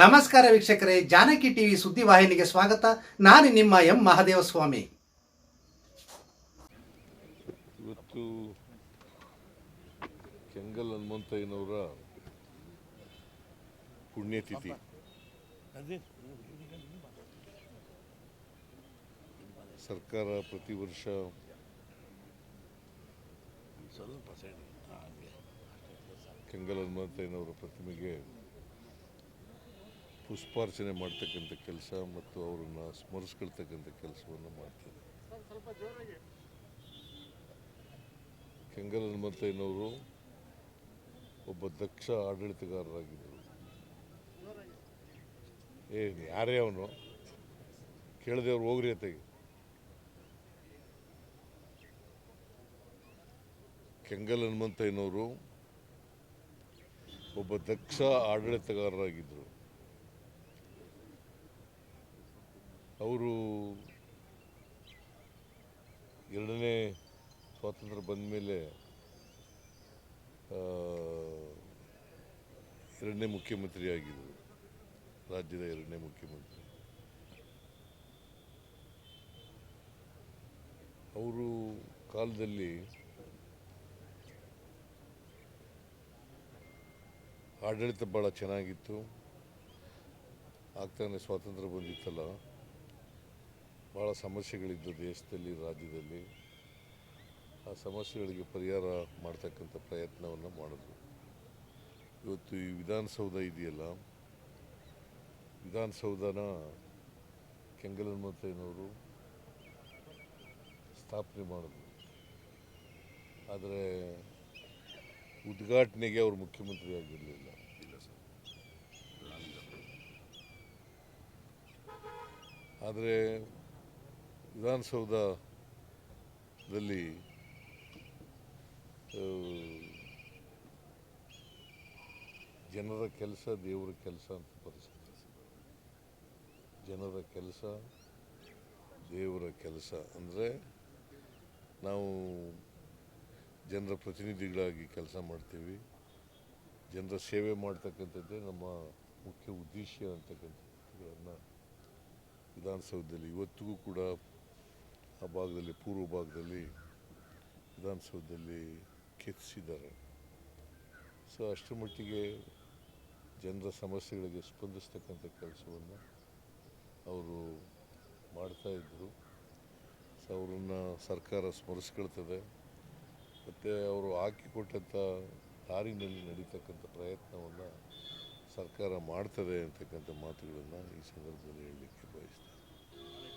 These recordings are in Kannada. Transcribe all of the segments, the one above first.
ನಮಸ್ಕಾರ ವೀಕ್ಷಕರೇ, ಜಾನಕಿ ಟಿವಿ ಸುದ್ದಿವಾಹಿನಿಗೆ ಸ್ವಾಗತ. ನಾನು ನಿಮ್ಮ ಎಂ ಮಹಾದೇವಸ್ವಾಮಿ. ಇವತ್ತು ಕೆಂಗಲ್ ಹನುಮಂತಯ್ಯನವರ ಪುಣ್ಯತಿಥಿ. ಸರ್ಕಾರ ಪ್ರತಿ ವರ್ಷ ಕೆಂಗಲ್ ಹನುಮಂತಯ್ಯನವರ ಪ್ರತಿಮೆಗೆ ಪುಷ್ಪಾರ್ಚನೆ ಮಾಡ್ತಕ್ಕಂಥ ಕೆಲಸ ಮತ್ತು ಅವರನ್ನು ಸ್ಮರಿಸ್ಕೊಳ್ತಕ್ಕಂಥ ಕೆಲಸವನ್ನು ಮಾಡ್ತಾರೆ. ಕೆಂಗಲ್ ಹನುಮಂತಯ್ಯನವರು ಒಬ್ಬ ದಕ್ಷ ಆಡಳಿತಗಾರರಾಗಿದ್ದರು. ಏ, ಯಾರೇ ಅವನು? ಕೇಳದೇವ್ರು ಹೋಗ್ರಿ ಅತೆಗೆ ಕೆಂಗಲ್ ಹನುಮಂತಯ್ಯನವರು ಒಬ್ಬ ದಕ್ಷ ಆಡಳಿತಗಾರರಾಗಿದ್ದರು. ಅವರು ಎರಡನೇ ಸ್ವಾತಂತ್ರ್ಯ ಬಂದ ಮೇಲೆ ಎರಡನೇ ಮುಖ್ಯಮಂತ್ರಿಯಾಗಿದ್ದರು ರಾಜ್ಯದ ಎರಡನೇ ಮುಖ್ಯಮಂತ್ರಿ. ಅವರು ಕಾಲದಲ್ಲಿ ಆಡಳಿತ ಭಾಳ ಚೆನ್ನಾಗಿತ್ತು. ಆಗ್ತಾನೆ ಸ್ವಾತಂತ್ರ್ಯ ಬಂದಿತ್ತಲ್ಲ. ಭಾಳ ಸಮಸ್ಯೆಗಳಿದ್ದು ದೇಶದಲ್ಲಿ, ರಾಜ್ಯದಲ್ಲಿ. ಆ ಸಮಸ್ಯೆಗಳಿಗೆ ಪರಿಹಾರ ಮಾಡ್ತಕ್ಕಂಥ ಪ್ರಯತ್ನವನ್ನು ಮಾಡಿದ್ರು ಇವತ್ತು ಈ ವಿಧಾನಸೌಧ ಇದೆಯಲ್ಲ, ವಿಧಾನಸೌಧನ ಕೆಂಗಲ್ ಹನುಮಂತಯ್ಯನವರು ಸ್ಥಾಪನೆ ಮಾಡಿದ್ರು. ಆದರೆ ಉದ್ಘಾಟನೆಗೆ ಅವರು ಮುಖ್ಯಮಂತ್ರಿ ಆಗಿರಲಿಲ್ಲ. ಆದರೆ ವಿಧಾನಸೌಧದಲ್ಲಿ ಜನರ ಕೆಲಸ ದೇವರ ಕೆಲಸ ಅಂತ ಪರಿಸ್ಥಿತಿ ಜನರ ಕೆಲಸ ದೇವರ ಕೆಲಸ ಅಂದರೆ ನಾವು ಜನರ ಪ್ರತಿನಿಧಿಗಳಾಗಿ ಕೆಲಸ ಮಾಡ್ತೀವಿ. ಜನರ ಸೇವೆ ಮಾಡ್ತಕ್ಕಂಥದ್ದೇ ನಮ್ಮ ಮುಖ್ಯ ಉದ್ದೇಶ ಅಂತಕ್ಕಂಥದ್ದನ್ನು ವಿಧಾನಸೌಧದಲ್ಲಿ ಇವತ್ತಿಗೂ ಕೂಡ ಆ ಭಾಗದಲ್ಲಿ, ಪೂರ್ವ ಭಾಗದಲ್ಲಿ ವಿಧಾನಸೌಧದಲ್ಲಿ ಕೆತ್ತಿಸಿದ್ದಾರೆ. ಸೊ ಅಷ್ಟರ ಮಟ್ಟಿಗೆ ಜನರ ಸಮಸ್ಯೆಗಳಿಗೆ ಸ್ಪಂದಿಸ್ತಕ್ಕಂಥ ಕೆಲಸವನ್ನು ಅವರು ಮಾಡ್ತಾಯಿದ್ರು ಸೊ, ಅವರನ್ನು ಸರ್ಕಾರ ಸ್ಮರಿಸ್ಕೊಳ್ತದೆ. ಮತ್ತು ಅವರು ಹಾಕಿಕೊಟ್ಟಂಥ ದಾರಿನಲ್ಲಿ ನಡೀತಕ್ಕಂಥ ಪ್ರಯತ್ನವನ್ನು ಸರ್ಕಾರ ಮಾಡ್ತದೆ ಅಂತಕ್ಕಂಥ ಮಾತುಗಳನ್ನು ಈ ಸಂದರ್ಭದಲ್ಲಿ ಹೇಳಲಿಕ್ಕೆ ಬಯಸ್ತೇನೆ.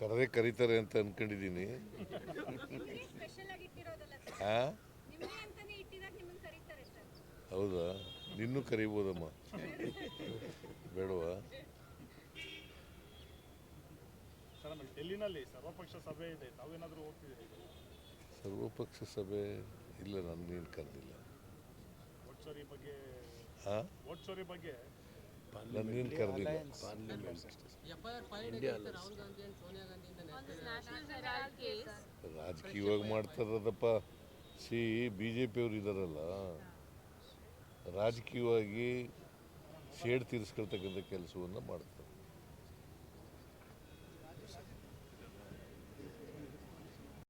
ಅಂತಾನೆ ಕರೀತಾರೆ ಅಂತ ಕರೀತಾರೆ ಸರ್ ಹೌದಾ? ನಿನ್ನೂ ಕರಿಬೋದಮ್ಮ. ಬೇಡವಾ? ಸರ್ ಆಮೇಲೆ ಡೆಲ್ಲಿನಲ್ಲಿ ಸರ್ವಪಕ್ಷ ಸಭೆ ಇದೆ. ತಾವೇನಾದರೂ ಹೋಗ್ತಿದ್ದೀರಿ ಸರ್ವಪಕ್ಷ ಸಭೆ ಇಲ್ಲ ನನ್ನೇನು ಕರೆದಿಲ್ಲ. ವೋಟ್ ಚೋರಿ ಬಗ್ಗೆ ಹಾಂ ವೋಟ್ ಚೋರಿ ಬಗ್ಗೆ ನನ್ನೇನು ಕರೆದಿಲ್ಲ FIR filed against Rahul Gandhi and Sonia Gandhi ಇಂದ ನ್ಯಾಷನಲ್ ಕೇಸ್ ರಾಜಕೀಯವಾಗಿ ಮಾಡ್ತಾರದಪ್ಪ ಸಿ ಬಿ ಜೆ ಪಿಯವರು ಇದ್ದಾರಲ್ಲ ರಾಜಕೀಯವಾಗಿ ಸೇಡ್ ತೀರಿಸ್ಕೊಳ್ತಕ್ಕಂಥ ಕೆಲಸವನ್ನು ಮಾಡ್ತಾರೆ.